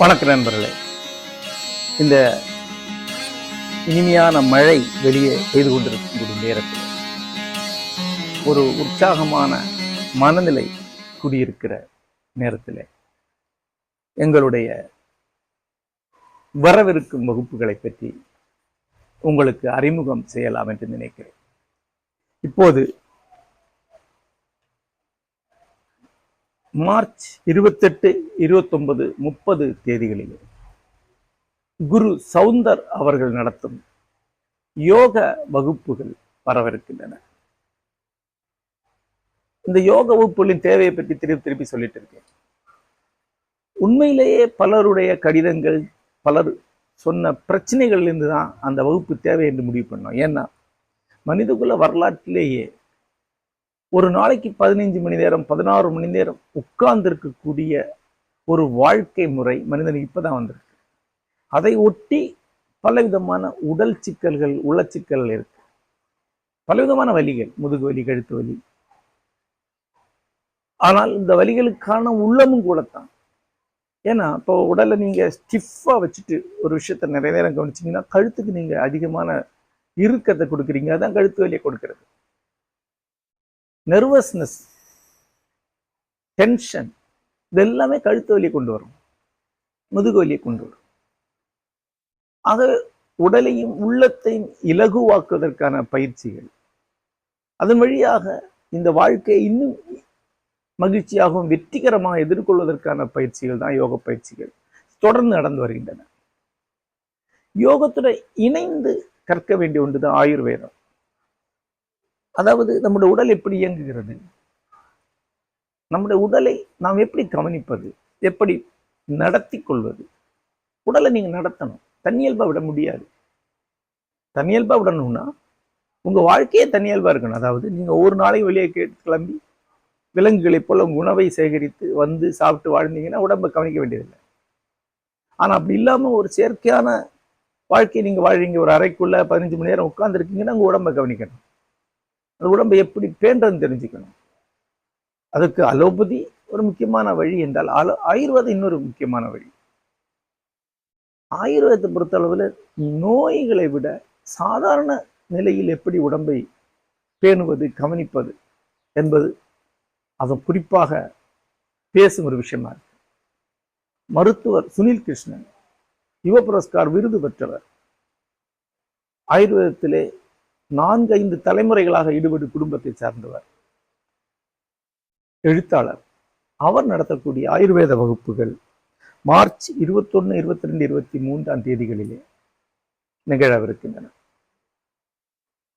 வணக்க நண்பர்களே. இந்த இனிமையான மழை வெளியே பெய்து கொண்டிருக்கக்கூடிய நேரத்தில் ஒரு உற்சாகமான மனநிலை குடியிருக்கிற நேரத்தில் எங்களுடைய வரவிருக்கும் வகுப்புகளை பற்றி உங்களுக்கு அறிமுகம் செய்யலாம் என்று நினைக்கிறேன். இப்போது மார்ச் இருபத்தெட்டு இருபத்தொன்பது முப்பது தேதிகளில் குரு சவுந்தர் அவர்கள் நடத்தும் யோக வகுப்புகள் வரவிருக்கின்றன. இந்த யோக வகுப்புகளின் தேவையை பற்றி திருப்பி திருப்பி சொல்லிட்டு இருக்கேன். உண்மையிலேயே பலருடைய கடிதங்கள் பலர் சொன்ன பிரச்சனைகள்லேருந்து தான் அந்த வகுப்பு தேவை என்று முடிவு பண்ணோம். ஏன்னா மனிதகுல வரலாற்றிலேயே ஒரு நாளைக்கு பதினைஞ்சு மணி நேரம் பதினாறு மணி நேரம் உட்கார்ந்திருக்கக்கூடிய ஒரு வாழ்க்கை முறை மனிதனுக்கு இப்பதான் வந்திருக்கு. அதை ஒட்டி பலவிதமான உடல் சிக்கல்கள் உளச்சிக்கல்கள் இருக்கு. பலவிதமான வலிகள் முதுகு வலி கழுத்து வலி. ஆனால் இந்த வலிகளுக்கான உள்ளமும் கூடத்தான். ஏன்னா இப்போ உடலை நீங்க ஸ்டிஃபாக வச்சுட்டு ஒரு விஷயத்த நிறைய நேரம் கவனிச்சீங்கன்னா கழுத்துக்கு நீங்க அதிகமான இறுக்கத்தை கொடுக்குறீங்க. அதான் கழுத்து வலியை கொடுக்கிறது. நர்வஸ்னஸ் டென்ஷன் இதெல்லாமே கழுத்து வலியை கொண்டு வரும். முதுகு வலியை கொண்டு வரும். ஆக உடலையும் உள்ளத்தையும் இலகுவாக்குவதற்கான பயிற்சிகள். அதன் வழியாக இந்த வாழ்க்கையை இன்னும் மகிழ்ச்சியாகவும் வெற்றிகரமாக எதிர்கொள்வதற்கான பயிற்சிகள் தான் யோக பயிற்சிகள். தொடர்ந்து நடந்து வருகின்றன. யோகத்துடன் இணைந்து கற்க வேண்டிய ஒன்று தான் ஆயுர்வேதம். அதாவது நம்முடைய உடல் எப்படி இயங்குகிறது? நம்முடைய உடலை நாம் எப்படி கவனிப்பது? எப்படி நடத்தி கொள்வது? உடலை நீங்க நடத்தணும். தன்னியல்பா விட முடியாது. தன்னியல்பா விடணும்னா உங்க வாழ்க்கையே தனியல்பா இருக்கணும். அதாவது நீங்க ஒரு நாளைக்கு வெளியே கேட்டு கிளம்பி விலங்குகளைப் போல உங்கள் உணவை சேகரித்து வந்து சாப்பிட்டு வாழ்ந்தீங்கன்னா உடம்பை கவனிக்க வேண்டியதில்லை. ஆனா அப்படி இல்லாம ஒரு செயற்கையான வாழ்க்கையை நீங்க வாழ்றீங்க. ஒரு அறைக்குள்ள பதினஞ்சு மணி நேரம் உட்காந்துருக்கீங்கன்னா உங்கள் உடம்பை கவனிக்கணும். அந்த உடம்பை எப்படி பேன்றதுன்னு தெரிஞ்சுக்கணும். அதுக்கு அலோபதி ஒரு முக்கியமான வழி என்றால் அலோ ஆயுர்வேதம் இன்னொரு முக்கியமான வழி. ஆயுர்வேதத்தை பொறுத்தளவில் நோய்களை விட சாதாரண நிலையில் எப்படி உடம்பை பேணுவது கவனிப்பது என்பது அதை குறிப்பாக பேசும் ஒரு விஷயமா இருக்கு. மருத்துவர் சுனில் கிருஷ்ணன் யுவ புரஸ்கார் விருது பெற்றவர். ஆயுர்வேதத்திலே நான்கு ஐந்து தலைமுறைகளாக ஈடுபடு குடும்பத்தை சார்ந்தவர். எழுத்தாளர். அவர் நடத்தக்கூடிய ஆயுர்வேத வகுப்புகள் மார்ச் இருபத்தொன்னு இருபத்தி ரெண்டு இருபத்தி மூன்றாம் தேதிகளிலே நிகழவிருக்கின்றன.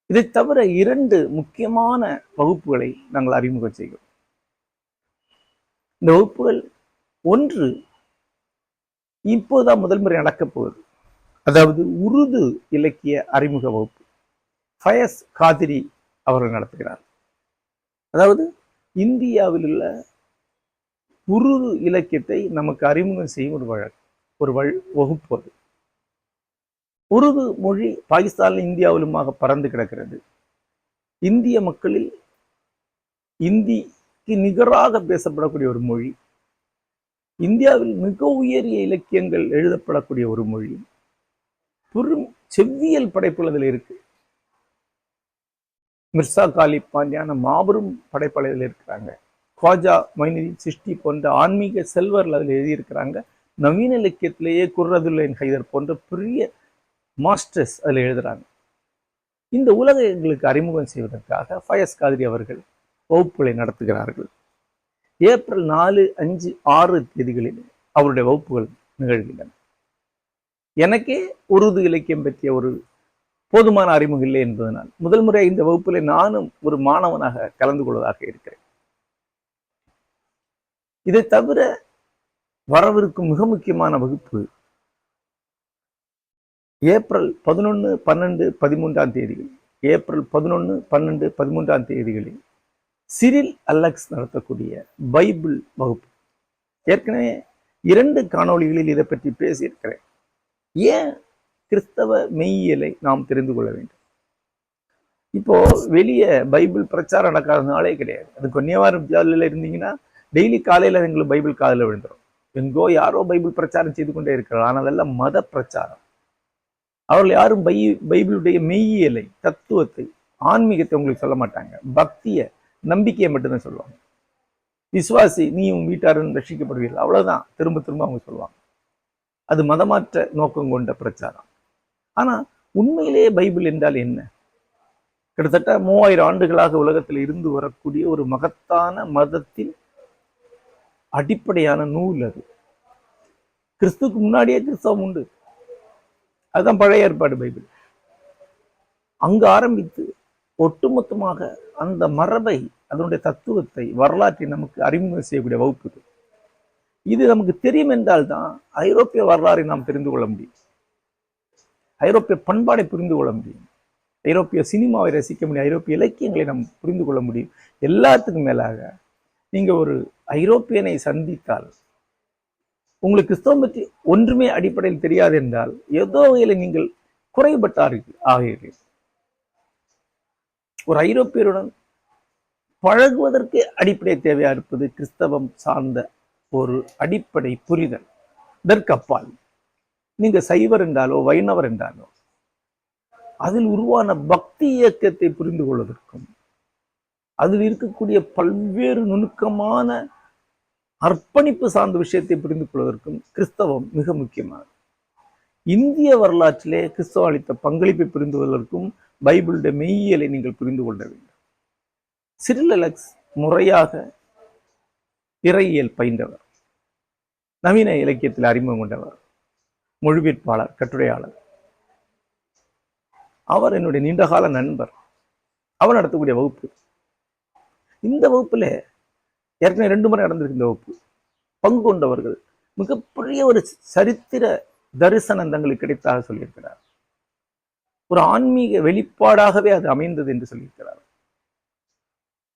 இதை தவிர இரண்டு முக்கியமான வகுப்புகளை நாங்கள் அறிமுகம் செய்கிறோம். இந்த வகுப்புகள் ஒன்று இப்போதான் முதல் முறை நடக்கப் போகுது. அதாவது உருது இலக்கிய அறிமுக வகுப்பு. ஃபயஸ் காதிரி அவர்கள் நடத்துகிறார். அதாவது இந்தியாவில் உள்ள உருது இலக்கியத்தை நமக்கு அறிமுகம் செய்யும் ஒரு வழக்கு ஒரு வழ் வகுப்பு அது. உருது மொழி பாகிஸ்தானில் இந்தியாவிலுமாக பறந்து கிடக்கிறது. இந்திய மக்களில் இந்திக்கு நிகராக பேசப்படக்கூடிய ஒரு மொழி இந்தியாவில் மிக உயரிய இலக்கியங்கள் எழுதப்படக்கூடிய ஒரு மொழி. பெரும் செவ்வியல் படைப்புகள் அதில் இருக்கு. மிர்சா காலி பாண்டியான மாபெரும் படைப்பாளர்கள் இருக்கிறாங்க. குவாஜா மைனுதீன் சிஷ்டி போன்ற ஆன்மீக செல்வர்கள் அதில் எழுதியிருக்கிறாங்க. நவீன இலக்கியத்திலேயே குர்ரதுல்லின் ஹைதர் போன்ற பெரிய மாஸ்டர்ஸ் அதில் எழுதுறாங்க. இந்த உலக எங்களுக்கு அறிமுகம் செய்வதற்காக ஃபயஸ் காதிரி அவர்கள் வகுப்புகளை நடத்துகிறார்கள். ஏப்ரல் நாலு அஞ்சு ஆறு தேதிகளில் அவருடைய வகுப்புகள் நிகழ்கின்றன. எனக்கே உருது இலக்கியம் பற்றிய ஒரு போதுமான அறிமுகம் இல்லை என்பதனால் முதல் முறை இந்த வகுப்பில் நானும் ஒரு மாணவனாக கலந்து கொள்வதாக இருக்கிறேன். இதை தவிர வரவிருக்கும் மிக முக்கியமான வகுப்பு ஏப்ரல் பதினொன்று பன்னெண்டு பதிமூன்றாம் தேதிகள் ஏப்ரல் பதினொன்று பன்னெண்டு பதிமூன்றாம் தேதிகளில் சிரில் அலெக்ஸ் நடத்தக்கூடிய பைபிள் வகுப்பு. ஏற்கனவே இரண்டு காணொளிகளில் இதை பற்றி பேசியிருக்கிறேன். ஏன் கிறிஸ்தவ மெய்யியலை நாம் தெரிந்து கொள்ள வேண்டும்? இப்போ வெளியே பைபிள் பிரச்சாரம் நடக்காத நாளே கிடையாது. அது கொன்னியவாரம் ஜாலில் இருந்தீங்கன்னா டெய்லி காலையில எங்களுக்கு பைபிள் காதில் விழுந்துரும். எங்கோ யாரோ பைபிள் பிரச்சாரம் செய்து கொண்டே இருக்கிறார். ஆனால் அதெல்லாம் மத பிரச்சாரம். அவர்கள் யாரும் பை பைபிளுடைய மெய்யியலை தத்துவத்தை ஆன்மீகத்தை உங்களுக்கு சொல்ல மாட்டாங்க. பக்தியை நம்பிக்கையை மட்டும்தான் சொல்லுவாங்க. விசுவாசி நீ உன் வீட்டாரன் ரட்சிக்கப்படுவீர்கள். அவ்வளவுதான். திரும்ப திரும்ப அவங்க சொல்லுவாங்க. அது மதமாற்ற நோக்கம் கொண்ட பிரச்சாரம். ஆனா உண்மையிலேயே பைபிள் என்றால் என்ன? கிட்டத்தட்ட மூவாயிரம் ஆண்டுகளாக உலகத்தில் இருந்து வரக்கூடிய ஒரு மகத்தான மதத்தின் அடிப்படையான நூல் அது. கிறிஸ்துக்கு முன்னாடியே கிறிஸ்தவம் உண்டு. அதுதான் பழைய ஏற்பாடு பைபிள். அங்கு ஆரம்பித்து ஒட்டுமொத்தமாக அந்த மரபை அதனுடைய தத்துவத்தை வரலாற்றை நமக்கு அறிமுகம் செய்யக்கூடிய வகுப்பு இது. இது நமக்கு தெரியும் என்றால் தான் ஐரோப்பிய வரலாறை நாம் தெரிந்து கொள்ள முடியும். ஐரோப்பிய பண்பாடை புரிந்து கொள்ள முடியும். ஐரோப்பிய சினிமாவை ரசிக்க முடியும். ஐரோப்பிய இலக்கியங்களை நாம் புரிந்து கொள்ள முடியும். எல்லாத்துக்கும் மேலாக நீங்க ஒரு ஐரோப்பியனை சந்தித்தால் உங்களுக்கு கிறிஸ்தவம் பற்றி ஒன்றுமே அடிப்படையில் தெரியாது என்றால் ஏதோ வகையில் நீங்கள் குறைபட்டார்கள் ஆகிறீர்கள். ஒரு ஐரோப்பியருடன் பழகுவதற்கு அடிப்படை தேவையா இருப்பது கிறிஸ்தவம் சார்ந்த ஒரு அடிப்படை புரிதல். இதற்கப்பால் நீங்க சைவர் என்றாலோ வைணவர் என்றாலோ அதில் உருவான பக்தி இயக்கத்தை புரிந்து கொள்வதற்கும் அதில் இருக்கக்கூடிய பல்வேறு நுணுக்கமான அர்ப்பணிப்பு சார்ந்த விஷயத்தை புரிந்து கொள்வதற்கும் கிறிஸ்தவம் மிக முக்கியமானது. இந்திய வரலாற்றிலே கிறிஸ்தவம் அளித்த பங்களிப்பை புரிந்து கொள்வதற்கும் பைபிளுடைய மெய்யியலை நீங்கள் புரிந்து கொள்ள வேண்டும். சிறில் முறையாக இறையியல் பயின்றவர். நவீன இலக்கியத்தில் அறிமுகம் கொண்டவர். மொழிபெயர்ப்பாளர் கட்டுரையாளர். அவர் என்னுடைய நீண்டகால நண்பர். அவர் நடத்தக்கூடிய வகுப்பு. இந்த வகுப்புல ஏற்கனவே ரெண்டு முறை நடந்திருக்கு இந்த வகுப்பு. பங்கு கொண்டவர்கள் மிகப்பெரிய ஒரு சரித்திர தரிசனம் தங்களுக்கு கிடைத்ததாக சொல்லியிருக்கிறார். ஒரு ஆன்மீக வெளிப்பாடாகவே அது அமைந்தது என்று சொல்லியிருக்கிறார்.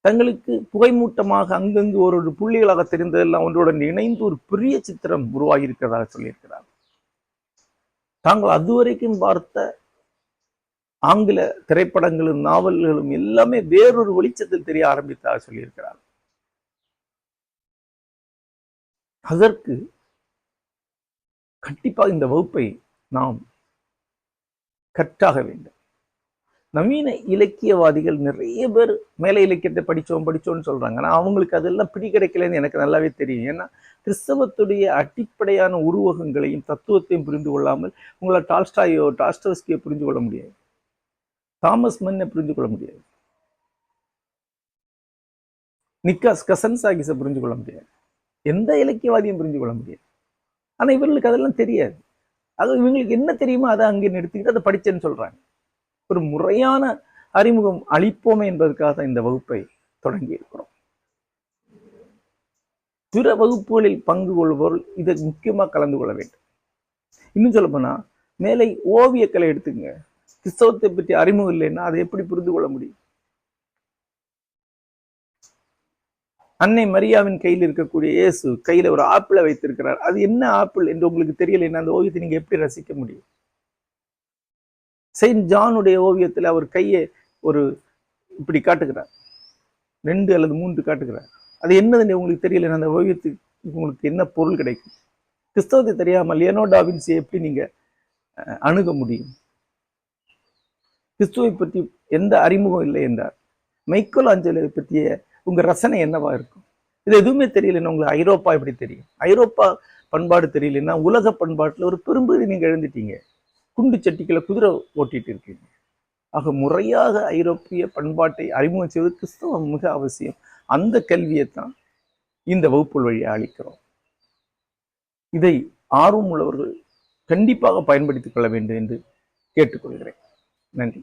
தங்களுக்கு புகைமூட்டமாக அங்கங்கு ஒரு ஒரு புள்ளிகளாக தெரிந்ததெல்லாம் ஒன்றுடன் இணைந்து ஒரு பெரிய சித்திரம் உருவாகியிருக்கிறதாக சொல்லியிருக்கிறார். தாங்கள் அதுவரைக்கும் பார்த்த ஆங்கில திரைப்படங்களும் நாவல்களும் எல்லாமே வேறொரு வெளிச்சத்தில் தெரிய ஆரம்பித்ததாக சொல்லியிருக்கிறார். அதற்கு கண்டிப்பாக இந்த வகுப்பை நாம் கற்றாக வேண்டும். நவீன இலக்கியவாதிகள் நிறைய பேர் மேலை இலக்கியத்தை படிச்சோம் படிச்சோம்னு சொல்கிறாங்க ஆனால் அவங்களுக்கு அதெல்லாம் பிடி கிடைக்கலன்னு எனக்கு நல்லாவே தெரியும். ஏன்னா கிறிஸ்தவத்துடைய அடிப்படையான உருவகங்களையும் தத்துவத்தையும் புரிந்து கொள்ளாமல் உங்களை டால்ஸ்டாயோ டாஸ்டோஸ்கியோ புரிந்து கொள்ள முடியாது. தாமஸ் மன்னை புரிந்து கொள்ள முடியாது. நிக்காஸ் கசன்சாகிஸை புரிஞ்சு கொள்ள முடியாது. எந்த இலக்கியவாதியும் புரிஞ்சு கொள்ள முடியாது. ஆனால் இவர்களுக்கு அதெல்லாம் தெரியாது. அது இவங்களுக்கு என்ன தெரியுமோ அதை அங்கே நிறுத்திக்கிட்டு அதை படிச்சேன்னு சொல்றாங்க. ஒரு முறையான அறிமுகம் அளிப்போமே என்பதற்காக தான் இந்த வகுப்பை தொடங்கி இருக்கிறோம். பிற வகுப்புகளில் பங்கு கொள்பவர்கள் இதை முக்கியமா கலந்து கொள்ள வேண்டும். இன்னும் சொல்ல போனா மேலே ஓவியக்கலை எடுத்துங்க கிறிஸ்தவத்தை பற்றி அறிமுகம் இல்லைன்னா அதை எப்படி புரிந்து கொள்ள முடியும்? அன்னை மரியாவின் கையில் இருக்கக்கூடிய இயேசு கையில ஒரு ஆப்பிளை வைத்திருக்கிறார். அது என்ன ஆப்பிள் என்று உங்களுக்கு தெரியலைன்னா அந்த ஓவியத்தை நீங்க எப்படி ரசிக்க முடியும்? செயின்ட் ஜானுடைய ஓவியத்தில் அவர் கையை ஒரு இப்படி காட்டுகிறார். ரெண்டு அல்லது மூன்று காட்டுகிறார். அது என்னதுன்னு உங்களுக்கு தெரியல அந்த ஓவியத்துக்கு உங்களுக்கு என்ன பொருள் கிடைக்கும்? கிறிஸ்தவத்தை தெரியாமல் லியனோ டாவின்ஸை எப்படி நீங்க அணுக முடியும்? கிறிஸ்துவை பற்றி எந்த அறிமுகம் இல்லை என்றார். மைக்கோல் ஆஞ்சலை பற்றிய உங்க ரசனை என்னவா இருக்கும்? இது எதுவுமே தெரியலன்னா உங்களுக்கு ஐரோப்பா எப்படி தெரியும்? ஐரோப்பா பண்பாடு தெரியலன்னா உலக பண்பாட்டில் ஒரு பெரும்பகுதி நீங்கள் எழுந்துட்டீங்க. குண்டு சட்டிக்களை குதிரை ஓட்டிட்டு இருக்கீங்க. ஆக முறையாக ஐரோப்பிய பண்பாட்டை அறிமுகம் செய்வது கிறிஸ்தவம் மிக அவசியம். அந்த கல்வியை தான் இந்த வகுப்புகள் வழியை அளிக்கிறோம். இதை ஆர்வம் உள்ளவர்கள் கண்டிப்பாக பயன்படுத்திக் கொள்ள வேண்டும் என்று கேட்டுக்கொள்கிறேன். நன்றி.